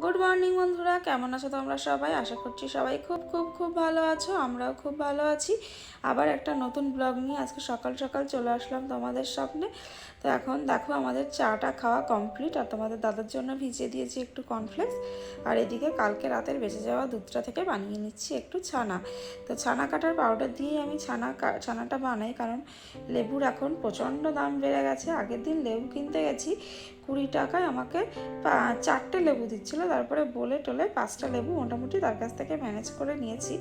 Good morning বন্ধুরা। কেমন আছো তোমরা সবাই? আশা করছি সবাই খুব খুব খুব ভালো আছো। আমরাও খুব ভালো আছি। আবার একটা নতুন ব্লগ নিয়ে আজকে সকাল সকাল চলে আসলাম তোমাদের সামনে। তো এখন দেখো, আমাদের চাটা খাওয়া কমপ্লিট আর তোমাদের দাদার জন্য ভিজিয়ে দিয়েছি একটু কর্নফ্লেক্স আর এদিকে কালকে রাতের বেঁচে যাওয়া দুধটা থেকে বানিয়ে নিচ্ছি একটু ছানা। তো ছানা কাটার পাউডার দিয়েই আমি ছানা ছানাটা বানাই কারণ লেবুর এখন প্রচণ্ড দাম বেড়ে গেছে। আগের দিন লেবু কিনতে গেছি কুড়ি টাকায়। আমাকে চারটে লেবু দিচ্ছিল। তারপরে বলে টলে পাঁচটা লেবু মোটামুটি তার কাছ থেকে ম্যানেজ করে নিয়েছি।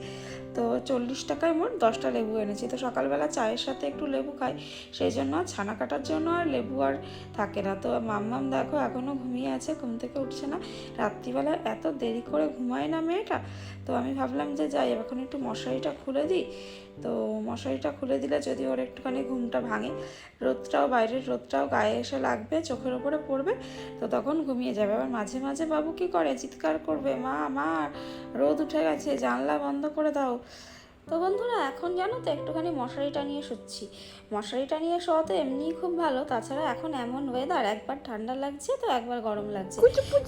তো চল্লিশ টাকায় মোট দশটা লেবু এনেছি। তো সকালবেলা চায়ের সাথে একটু লেবু খাই, সেই জন্য ছানা কাটার জন্য আর লেবু আর থাকে না। তো মাম্মাম দেখো এখনও ঘুমিয়ে আছে, ঘুম থেকে উঠছে না। রাত্রিবেলা এত দেরি করে ঘুমায় না মেয়েটা? তো আমি ভাবলাম যে যাই এখন একটু মশারিটা খুলে দিই। তো মশারিটা খুলে দিলে যদি ওর একটুখানি ঘুমটা ভাঙে, রোদটাও বাইরের রোদটাও গায়ে এসে লাগবে, চোখের ওপরে পড়বে, তো তখন ঘুমিয়ে যাবে। আবার মাঝে মাঝে বাবু কি করে? চিৎকার করবে, মা মা, রোদ উঠে গেছে, জানলা বন্ধ করে দাও। তো বন্ধুরা এখন জানো তো একটুখানি মশারি টানিয়ে শুচ্ছি। মশারি টানিয়ে শোয়া তো এমনিই খুব ভালো তাছাড়া এখন এমন ওয়েদার একবার ঠান্ডা লাগছে তো একবার গরম লাগছে।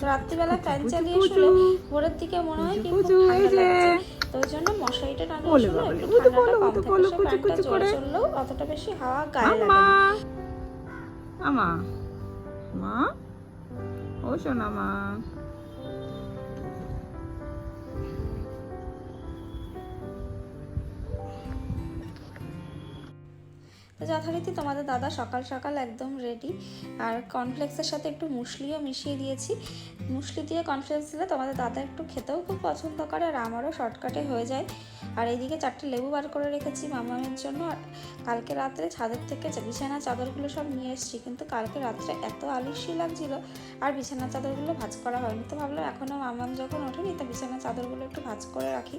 রাত্রিবেলা ফ্যান চালিয়ে শুলে ভোরের দিকে মনে হয় কি খুব ঠান্ডা লাগছে। তো ওই জন্য মশারিটা টানিয়ে শুলে একটু ঠান্ডাটা কম থাকে। সে ফ্যানটা জোরে চললেও অতটা বেশি হাওয়া গায়ে লাগে আমা। মা? ও শোনা মা তো যথারীতি তোমাদের দাদা সকাল সকাল একদম রেডি আর কর্নফ্লেক্সের সাথে একটু মুসলিও মিশিয়ে দিয়েছি। মুসলি দিয়ে কর্নফ্লেক্স দিলে তোমাদের দাদা একটু খেতেও খুব পছন্দ করে আর আমারও শর্টকাটে হয়ে যায়। আর এইদিকে চারটে লেবু বার করে রেখেছি মামামের জন্য। আর কালকে রাত্রে ছাদের থেকে বিছানা চাদরগুলো সব নিয়ে এসেছি, কিন্তু কালকে রাত্রে এত আলিশি লাগছিল আর বিছানা চাদরগুলো ভাজ করা হয়নি। তো ভাবলাম এখনও মামাম যখন ওঠেনি, তো বিছানা চাদরগুলো একটু ভাজ করে রাখি।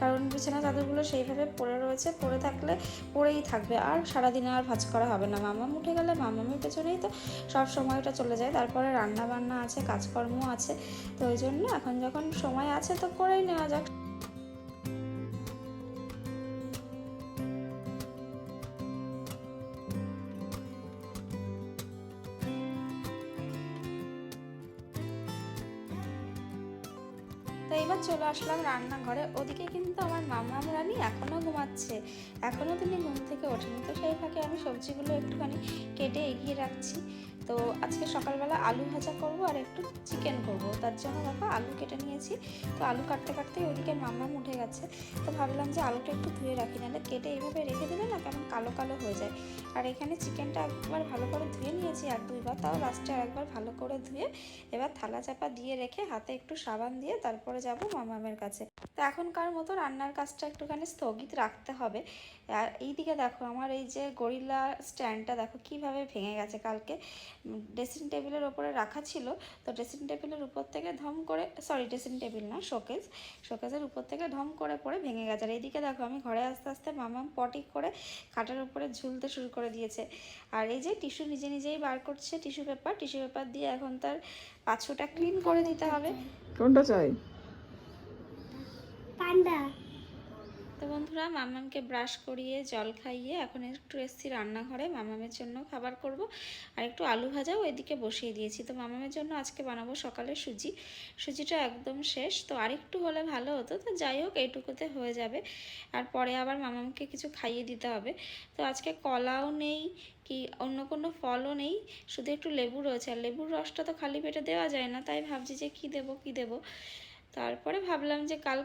কারণ বিছানা চাদরগুলো সেইভাবে পড়ে রয়েছে, পড়ে থাকলে পড়েই থাকবে। আর সারাদিনে আর ভাজ করা হবে না। মামাম উঠে গেলে মামামের পেছনেই তো সব সময়টা চলে যায়। তারপরে রান্না বান্না আছে কাজকর্ম আছে। তো ওই জন্য এখন যখন সময় আছে তো করেই নেওয়া যাক। এবার চলে আসলাম রান্নাঘরে। ওদিকে কিন্তু আমার মামা রানি এখনও ঘুমাচ্ছে। এখনও তিনি ঘুম থেকে ওঠেনি। তো সেই ফাঁকে আমি সবজিগুলো একটুখানি কেটে এগিয়ে রাখছি। তো আজকে সকালবেলা আলু ভাজা করব আর একটু চিকেন করব। তার জন্য দেখো আলু কেটে নিয়েছি। তো আলু কাটতে কাটতে ওদিকে মামাম উঠে গেছে। তো ভাবলাম যে আলুটা একটু ধুয়ে রাখি, নাহলে কেটে এইভাবে রেখে দিলে না কেমন কালো কালো হয়ে যায়। আর এখানে চিকেনটা একবার ভালো করে ধুয়ে নিয়েছি এক দুইবার, তাও লাস্টে একবার ভালো করে ধুয়ে এবার থালা চাপা দিয়ে রেখে হাতে একটু সাবান দিয়ে তারপরে যাব মামামের কাছে। তো এখনকার মতো রান্নার কাজটা একটুখানি স্থগিত রাখতে হবে। আর এইদিকে দেখো আমার এই যে গরিলা স্ট্যান্ডটা দেখো কীভাবে ভেঙে গেছে কালকে। ড্রেসিং টেবিলের ওপরে রাখা ছিল। তো ড্রেসিং টেবিলের উপর থেকে ধম করে সরি ড্রেসিং টেবিল না শোকেস। শোকেসের উপর থেকে ধম করে পড়ে ভেঙে গেছে। আর এইদিকে দেখো আমি ঘরে আস্তে আস্তে মামাম পটি করে খাটের উপরে ঝুলতে শুরু করে দিয়েছে। আর এই যে টিস্যু নিজে নিজেই বার করছে টিস্যু পেপার। টিস্যু পেপার দিয়ে এখন তার পাছুটা ক্লিন করে দিতে হবে। কোনটা চাই? পান্ডা। তো বন্ধুরা মামামকে ব্রাশ করিয়ে, জল খাইয়ে এখন একটু এসছি রান্নাঘরে। মামামের জন্য খাবার করব। আর একটু আলু ভাজাও এদিকে বসিয়ে দিয়েছি। তো মামামের জন্য আজকে বানাবো সকালে সুজি। সুজিটা একদম শেষ। তো আরেকটু হলে ভালো হতো। তো যাই হোক, এইটুকুতে হয়ে যাবে। আর পরে আবার মামামকে কিছু খাইয়ে দিতে হবে। তো আজকে কলাও নেই, কি অন্য কোনো ফলও নেই। শুধু একটু লেবু রয়েছে। আর লেবুর রসটা তো খালি পেটে দেওয়া যায় না। তাই ভাবছি যে কী দেবো কী দেবো? তারপরে ভাবলাম যে কাল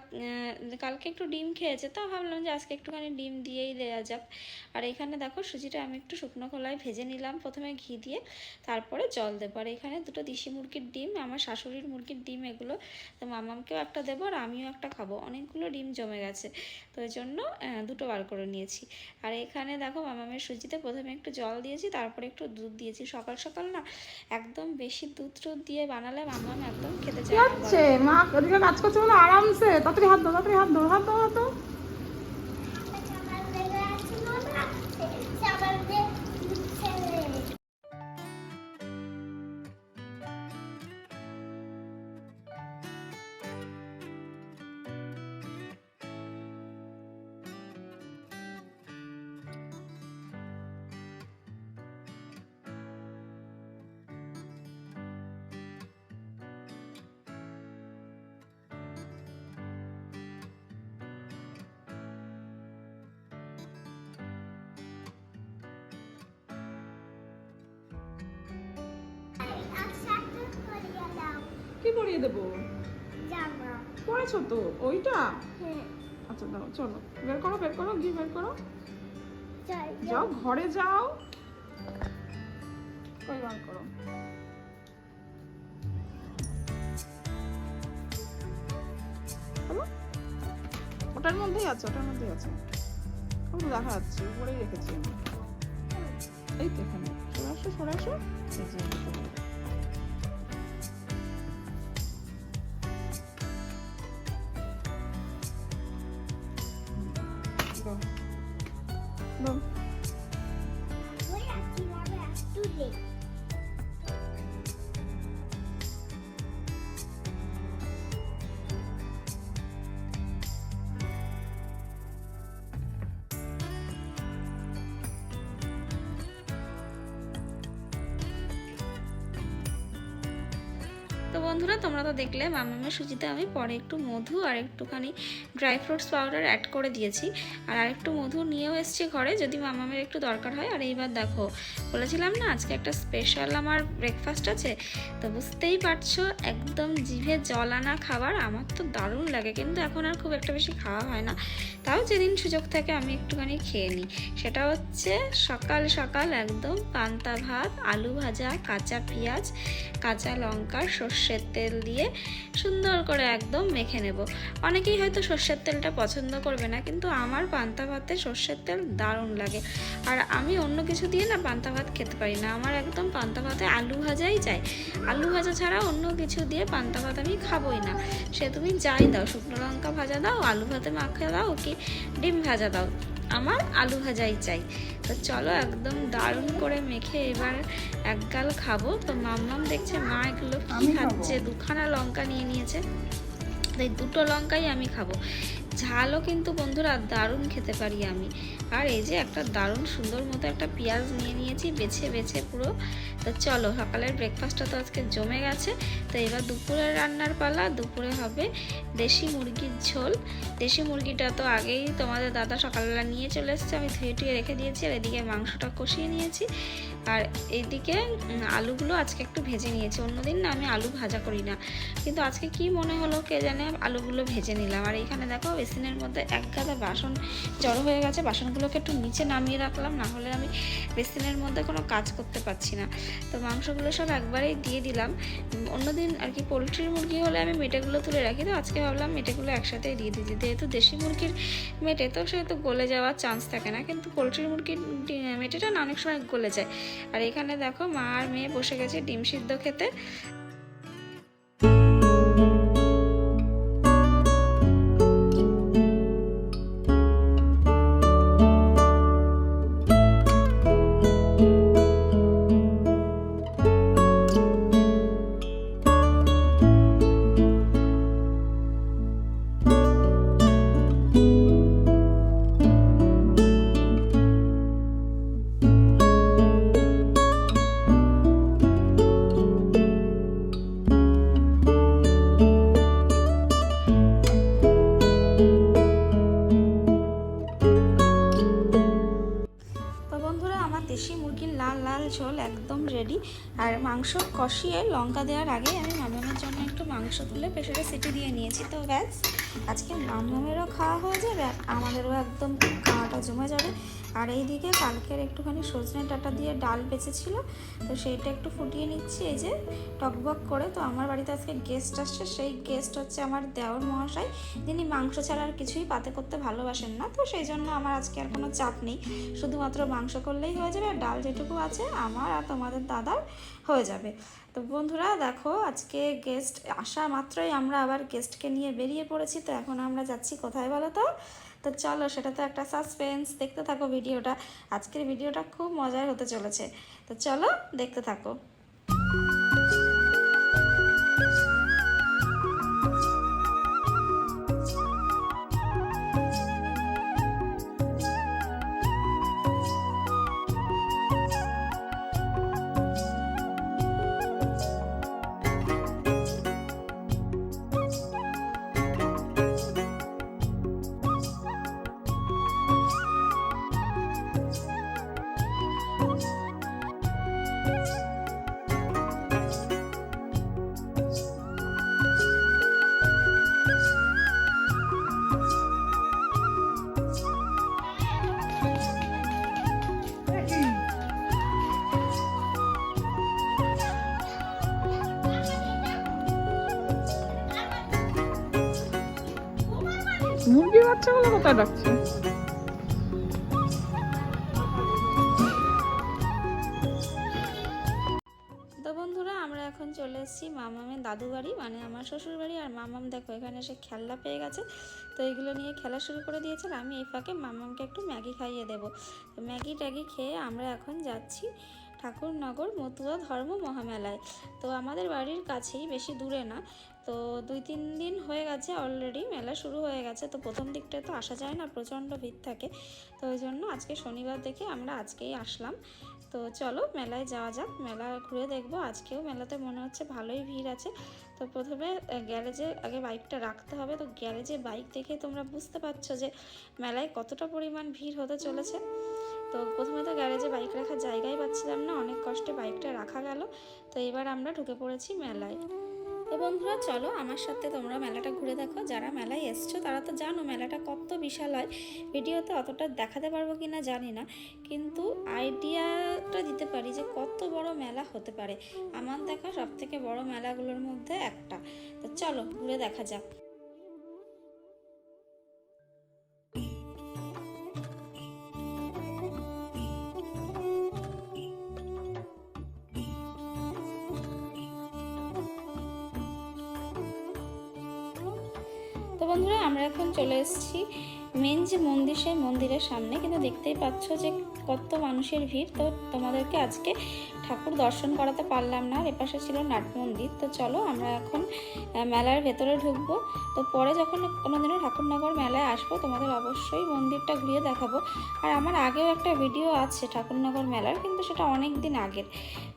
কালকে একটু ডিম খেয়েছে, তো ভাবলাম যে আজকে একটুখানি ডিম দিয়েই দেওয়া যাক। আর এখানে দেখো সুজিটা আমি একটু শুকনো খোলায় ভেজে নিলাম প্রথমে ঘি দিয়ে, তারপরে জল দেবো। আর এখানে দুটো দেশি মুরগির ডিম, আমার শাশুড়ির মুরগির ডিম এগুলো, তো মামামকেও একটা দেবো আর আমিও একটা খাব। অনেকগুলো ডিম জমে গেছে, তো ওই জন্য দুটো বার করে নিয়েছি। আর এখানে দেখো মামামের সুজিতে প্রথমে একটু জল দিয়েছি, তারপরে একটু দুধ দিয়েছি। সকাল সকাল না, একদম বেশি দুধ টুধ দিয়ে বানালে মামাম একদম খেতে চায় মা কাজ করছে বলে আরামসে। তাড়াতাড়ি হাত দাও তাড়াতাড়ি হাত দাও হাত দাও হাত দাও পরিয়ে দেবো? পড়েছো তো? ওইটা? হ্যাঁ। আচ্ছা দাও চলো। বের করো বের করো গিয়ে বের করো। যাও ঘরে যাও। কই বার করো। ওটার মধ্যেই আছে ওটার মধ্যেই আছে। ও তো দেখা যাচ্ছে উপরেই রেখেছি আমি। এই তো এখানে। সরে আসো বন্ধুরা, তোমরা তো দেখলে মামামের সুজিতে আমি পরে একটু মধু আর একটুখানি ড্রাই ফ্রুটস পাউডার অ্যাড করে দিয়েছি। আর আরেকটু মধু নিয়েও এসছি ঘরে, যদি মামামের একটু দরকার হয়। আর এইবার দেখো বলেছিলাম না, আজকে একটা স্পেশাল আমার ব্রেকফাস্ট আছে, তো বুঝতেই পারছ, একদম জিভে জল আনা খাবার, আমার তো দারুণ লাগে, কিন্তু এখন আর খুব একটা বেশি খাওয়া হয় না। তাও যেদিন সুযোগ থাকে আমি একটুখানি খেয়ে নিই। সেটা হচ্ছে সকাল সকাল একদম পান্তা ভাত, আলু ভাজা, কাঁচা পেঁয়াজ, কাঁচা লঙ্কা, সর্ষের তেল দিয়ে সুন্দর করে একদম মেখে নেব। অনেকেই হয়তো সর্ষের তেলটা পছন্দ করবে না, কিন্তু আমার পান্তা ভাতে সর্ষের তেল দারুণ লাগে। আর আমি অন্য কিছু দিয়ে না পান্তা ভাত খেতে পারি না। আমার একদম পান্তা ভাতে আলু ভাজাই চাই আলু ভাজা ছাড়া অন্য কিছু দিয়ে পান্তা ভাত আমি খাবোই না। সে তুমি যাই দাও শুকনো লঙ্কা ভাজা দাও আলু ভাতে মাখা দাও কি ডিম ভাজা দাও। আমার আলু ভাজাই চাই। তো চলো একদম দারুণ করে মেখে এবার এক গাল খাব। তো মাম্মাম দেখছে মা এগুলো কি খাচ্ছে দুখানা লঙ্কা নিয়ে নিয়েছে। তো এই দুটো লঙ্কাই আমি খাব। ঝালও কিন্তু বন্ধুরা দারুণ খেতে পারি আমি। আর এই যে একটা দারুণ সুন্দর মতো একটা পেঁয়াজ নিয়ে নিয়েছি বেছে বেছে পুরো তো চলো, সকালের ব্রেকফাস্টটা তো আজকে জমে গেছে। তো এবার দুপুরের রান্নার পালা। দুপুরে হবে দেশি মুরগির ঝোল। দেশি মুরগিটা তো আগেই তোমাদের দাদা সকালবেলা নিয়ে চলে এসেছে। আমি ধুয়ে টুয়ে রেখে দিয়েছি আর এদিকে মাংসটা কষিয়ে নিয়েছি। আর এইদিকে আলুগুলো আজকে একটু ভেজে নিয়েছি। অন্যদিন না আমি আলু ভাজা করি না। কিন্তু আজকে কি মনে হলো কে জানে, আলুগুলো ভেজে নিলাম। আর এখানে দেখো, বেসিনের মধ্যে এক গাদা বাসন জড়ো হয়ে গেছে। বাসনগুলোকে একটু নিচে নামিয়ে রাখলাম। না হলে আমি বেসিনের মধ্যে কোনো কাজ করতে পারছি না। তো মাংসগুলো সব একবারেই দিয়ে দিলাম। অন্যদিন আর কি পোলট্রির মুরগি হলে আমি মেটেগুলো তুলে রাখি। তো আজকে ভাবলাম মেটেগুলো একসাথে দিয়ে দিতে যেহেতু দেশি মুরগির মেটে, তো সেহেতু গলে যাওয়ার চান্স থাকে না। কিন্তু পোলট্রির মুরগির মেটেটা না অনেক সময় গলে যায়। আর এখানে দেখো মা আর মেয়ে বসে গেছে ডিম সিদ্ধ খেতে। ঝোল একদম রেডি আর মাংস কষিয়ে লঙ্কা দেওয়ার আগে আমি নামানোর জন্য একটু মাংস তুলে প্রেশারে সিটি দিয়ে নিয়েছি। তো ব্যাস আজকে মামামেরও খাওয়া হয়ে যাবে আর আমাদেরও একদম খাওয়াটা জমে যাবে। আর এইদিকে কালকের একটুখানি সজনে ডাটা দিয়ে ডাল বেঁচেছিল, তো সেইটা একটু ফুটিয়ে নিচ্ছি। এই যে টকবক করে, তো আমার বাড়িতে আজকে গেস্ট আসছে। সেই গেস্ট হচ্ছে আমার দেওর মহাশয়, যিনি মাংস ছাড়া আর কিছুই পাতে করতে ভালোবাসেন না। তো সেই জন্য আমার আজকে আর কোনো চাপ নেই। শুধুমাত্র মাংস করলেই হয়ে যাবে, আর ডাল যেটুকু আছে আমার আর তোমাদের দাদার হয়ে যাবে। তো বন্ধুরা দেখো, আজকে গেস্ট আসা মাত্রই আমরা আবার গেস্টকে নিয়ে বেরিয়ে পড়েছি, তো এখন আমরা যাচ্ছি কোথায় বলো তো? তো চলো সেটা তো একটা সাসপেন্স দেখতে থাকো ভিডিওটা। আজকের ভিডিওটা খুব মজার হতে চলেছে। তো চলো দেখতে থাকো। বাচ্চাগুলো কোথায় রাখছে? এখন চলে এসেছি মামামের দাদু বাড়ি মানে আমার শ্বশুর বাড়ি। আর মামাম দেখো, এখানে এসে খেলনা পেয়ে গেছে। তো এগুলো নিয়ে খেলা শুরু করে দিয়েছে আমি এই ফাঁকে মামামকে একটু ম্যাগি খাইয়ে দেবো। ম্যাগি ট্যাগি খেয়ে আমরা এখন যাচ্ছি ঠাকুরনগর মতুয়া ধর্ম মহামেলায়। তো আমাদের বাড়ির কাছেই, বেশি দূরে না তো দুই, তিন দিন হয়ে গেছে অলরেডি মেলা শুরু হয়ে গেছে। তো প্রথম দিকটায় তো আসা যায় না, প্রচণ্ড ভিড় থাকে। তো ওই জন্য আজকে শনিবার দেখে আমরা আজকেই আসলাম। তো চলো, মেলায় যাওয়া যাক, মেলা ঘুরে দেখব। আজকেও মেলাতে মনে হচ্ছে ভালোই ভিড় আছে। তো প্রথমে গ্যারেজে আগে বাইকটা রাখতে হবে। তো গ্যারেজে বাইক দেখে তোমরা বুঝতে পারছ যে মেলায় কতটা পরিমাণ ভিড় হতে চলেছে। তো প্রথমে তো গ্যারেজে বাইক রাখার জায়গাই পাচ্ছিলাম না, অনেক কষ্টে বাইকটা রাখা গেল। তো এবার আমরা ঢুকে পড়েছি মেলায়। তো বন্ধুরা, চলো আমার সাথে তোমরা মেলাটা ঘুরে দেখো। যারা মেলায় এসছো, তারা তো জানো মেলাটা কত বিশাল হয়। ভিডিওতে অতটা দেখাতে পারব কি না জানি না। কিন্তু আইডিয়াটা দিতে পারি যে কত বড় মেলা হতে পারে। আমার দেখা সবথেকে বড় মেলাগুলোর মধ্যে একটা। তো চলো, ঘুরে দেখা যাক। এসেছি মেন যে মন্দির, সেই মন্দিরের সামনে। কিন্তু দেখতেই পাচ্ছ যে কত মানুষের ভিড়। তো তোমাদেরকে আজকে ঠাকুর দর্শন করাতে পারলাম না। এপাশে ছিল নাট মন্দির। তো চলো আমরা এখন মেলার ভেতরে ঢুকবো। তো পরে যখন কোনোদিনও ঠাকুরনগর মেলায় আসব, তোমাদের অবশ্যই মন্দিরটা ঘুরিয়ে দেখাবো। আর আমার আগেও একটা ভিডিও আছে ঠাকুরনগর মেলার, কিন্তু সেটা অনেক দিন আগের।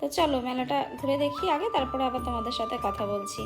তো চলো মেলাটা ঘুরে দেখি আগে, তারপরে আবার তোমাদের সাথে কথা বলছি।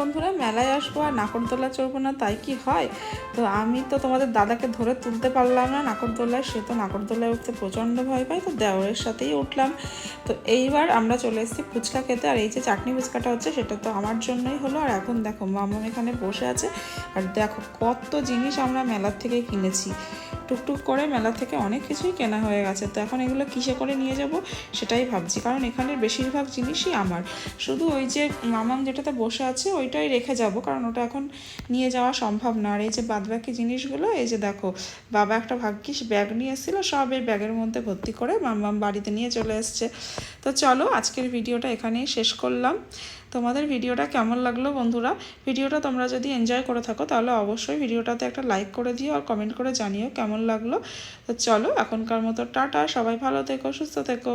বন্ধুরা, মেলায় আসব আর নাকরদোলা চড়বো না, তাই কি হয়? তো আমি তো তোমাদের দাদাকে ধরে তুলতে পারলাম না, নাকরদোলায়, সে তো নাকরদোলায় উঠতে প্রচণ্ড ভয় পায়, তো দেওরের সাথেই উঠলাম। তো এইবার আমরা চলে এসেছি ফুচকা খেতে, আর এই যে চাটনি ফুচকাটা হচ্ছে, সেটা তো আমার জন্যই হলো। আর এখন দেখো মামাম এখানে বসে আছে, আর দেখো কত জিনিস আমরা মেলার থেকে কিনেছি। টুকটুক করে মেলা থেকে অনেক কিছুই কেনা হয়ে গেছে। তো এখন এগুলো কিসে করে নিয়ে যাব সেটাই ভাবছি, কারণ এখানের বেশিরভাগ জিনিসই আমার। শুধু ওই যে মামাম যেটাতে বসে আছে ওইটাই রেখে যাব, কারণ ওটা এখন নিয়ে যাওয়া সম্ভব না। আর এই যে বাদবাকি জিনিসগুলো, এই যে দেখো, বাবা একটা ভাগ্যিস ব্যাগ নিয়ে এসেছিল, সব এই ব্যাগের মধ্যে ভর্তি করে মামাম বাড়িতে নিয়ে চলে এসছে। তো চলো আজকের ভিডিওটা এখানেই শেষ করলাম। তোমাদের ভিডিওটা কেমন লাগল বন্ধুরা? ভিডিওটা তোমরা যদি এনজয় করে থাকো, তাহলে অবশ্যই ভিডিওটাতে একটা লাইক করে দিও আর কমেন্ট করে জানিও কেমন লাগল। তো চলো, এখনকার মতো টাটা, সবাই ভালো থেকো, সুস্থ থেকো।